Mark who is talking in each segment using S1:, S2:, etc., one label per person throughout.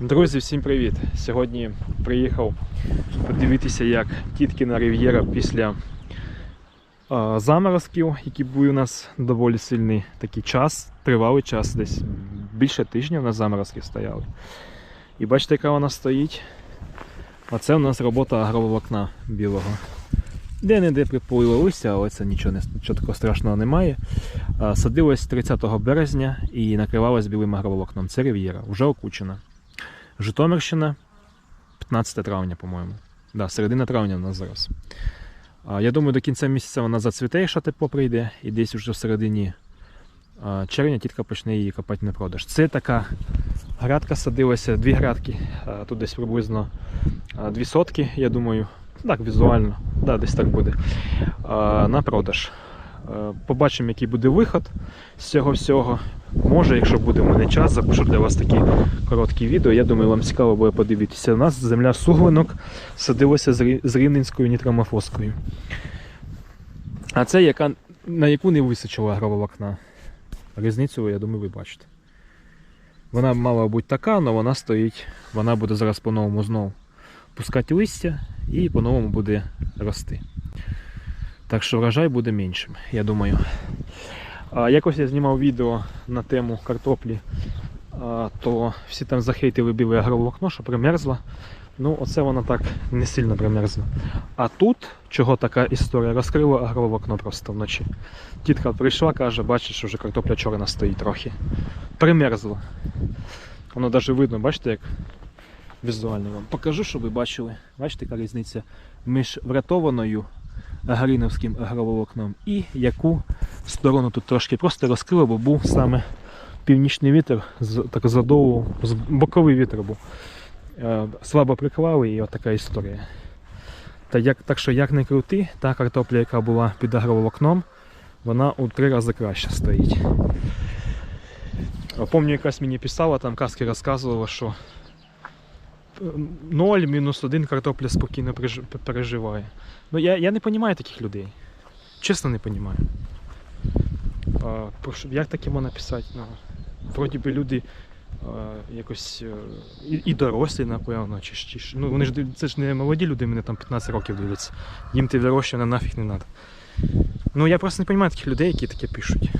S1: Друзі, всім привіт! Сьогодні приїхав подивитися, як Тіткіна Рив'єра після е, заморозків, які були у нас доволі сильний такий час, тривалий час, десь більше тижня у нас заморозки стояли. І бачите, яка вона стоїть. Оце у нас робота агроволокна білого. Де-не-де приплило листя, але це нічого, не, нічого такого страшного немає. Садилось 30 березня і накривалось білим агроволокном. Це рив'єра, вже окучена. Житомирщина, 15 травня, по-моєму. Да, середина травня у нас зараз. Я думаю, до кінця місяця вона зацвіте, якщо тепло прийде, і десь вже в середині червня тітка почне її копати на продаж. Це така грядка садилася, дві грядки, тут десь приблизно дві сотки, я думаю. Так, візуально, да, десь так буде. На продаж. Е, Побачимо, який буде виход з цього всього. Може, якщо буде в мене час, запишу для вас такі короткі відео. Я думаю, вам цікаво буде подивитися. У нас земля суглинок садилася з рівненською нітромофоскою. А це яка, на яку не височила агроволокна. Різницю, я думаю, ви бачите. Вона мала бути така, але вона стоїть, вона буде зараз по-новому знову пускати листя і по-новому буде рости. Так що врожай буде меншим, я думаю. Якось я знімав відео на тему картоплі, то всі там захейтили біле агроволокно, що примерзло. Ну, оце воно так не сильно примерзло. А тут, чого така історія, розкрило агроволокно просто вночі. Тітка прийшла, каже, бачиш, що вже картопля чорна стоїть трохи. Примерзло. Воно навіть видно, бачите, як візуально вам покажу, щоб ви бачили. Бачите, яка різниця між врятованою Гариновським агроволокном і яку сторону тут трошки просто розкрило, бо був саме північний вітер, так задовго, з- боковий вітер був. Е, Слабо приклали і от така історія. Та як, так що як не крути, та картопля, яка була під агроволокном, вона у три рази краще стоїть. Помню, якась мені писала, там казки розказувала, що 0 мінус 1 картопля спокійно переживає. Ну я, я не розумію таких людей. Чесно не розумію. Як таке можна писати? Ну, вроді би люди а, якось е, і, і дорослі, напевно, чи, чи ну вони ж це ж не молоді люди, мене там 15 років дивляться. Їм ти вирощування нафіг не треба. Ну я просто не розумію таких людей, які таке пишуть.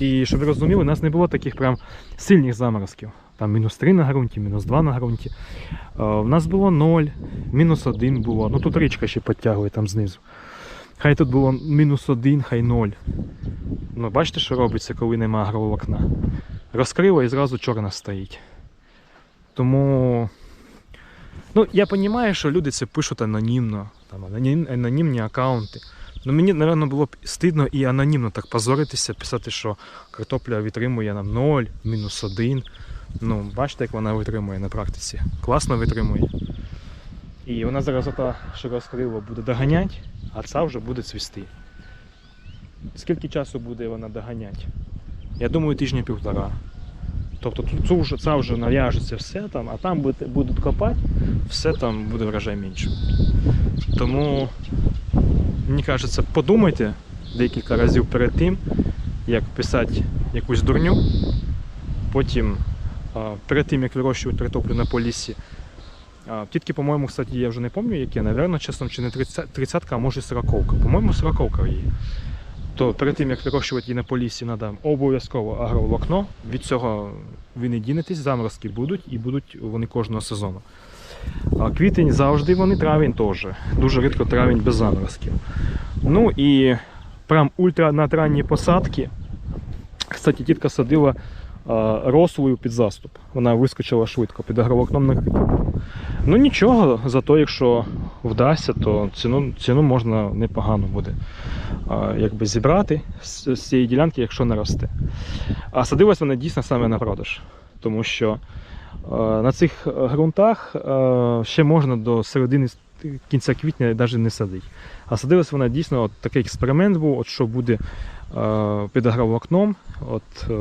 S1: І щоб ви розуміли, у нас не було таких прям сильних заморозків. Там мінус 3 на ґрунті, мінус 2 на ґрунті. У нас було 0, мінус 1 було. Ну тут річка ще підтягує там знизу. Хай тут було мінус 1, хай 0. Ну, бачите, що робиться, коли нема агроволокна. Розкрило і зразу чорна стоїть. Тому. Ну, я розумію, що люди це пишуть анонімно, там анонімні аккаунти. Ну мені, напевно, було б стидно і анонімно так позоритися, писати, що картопля витримує нам 0, мінус 1. Ну, бачите, як вона витримує на практиці. Класно витримує. І вона зараз ота, що буде доганяти, а ця вже буде цвісти. Скільки часу буде вона доганяти? Я думаю, тижня півтора. Тобто цю вже, ця вже нав'яжеться все там, а там будуть копати, все там буде врожай менше. Тому, мені кажеться, подумайте декілька разів перед тим, як писати якусь дурню. Потім, перед тим, як вирощувати картоплю на полісі, Тітки, по-моєму, кстати, я вже не пам'ятаю, які, напевно, чесно, чи не 30, 30 а може 40. По-моєму, 40 її. То перед тим, як вирощувати її на полісі, треба обов'язково агроволокно. Від цього ви не дінетесь, заморозки будуть і будуть вони кожного сезону. Квітень завжди вони, травень теж. Дуже рідко травень без заморозків. Ну і прям ультранатранні посадки. Кстати, тітка садила рослою під заступ. Вона вискочила швидко під агроволокном накриту. Ну нічого, зато якщо вдасться, то ціну, ціну можна непогано буде якби зібрати з, цієї ділянки, якщо не росте. А садилась вона дійсно саме на продаж, тому що на цих ґрунтах ще можна до середини кінця квітня навіть не садити. А садилась вона дійсно, от такий експеримент був, от що буде під агроволокном, от, е,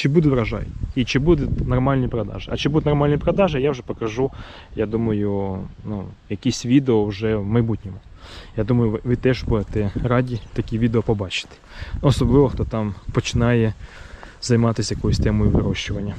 S1: чи буде врожай і чи будуть нормальні продажі. А чи будуть нормальні продажі, я вже покажу, я думаю, ну, якісь відео вже в майбутньому. Я думаю, ви- теж будете раді такі відео побачити. Особливо, хто там починає займатися якоюсь темою вирощування.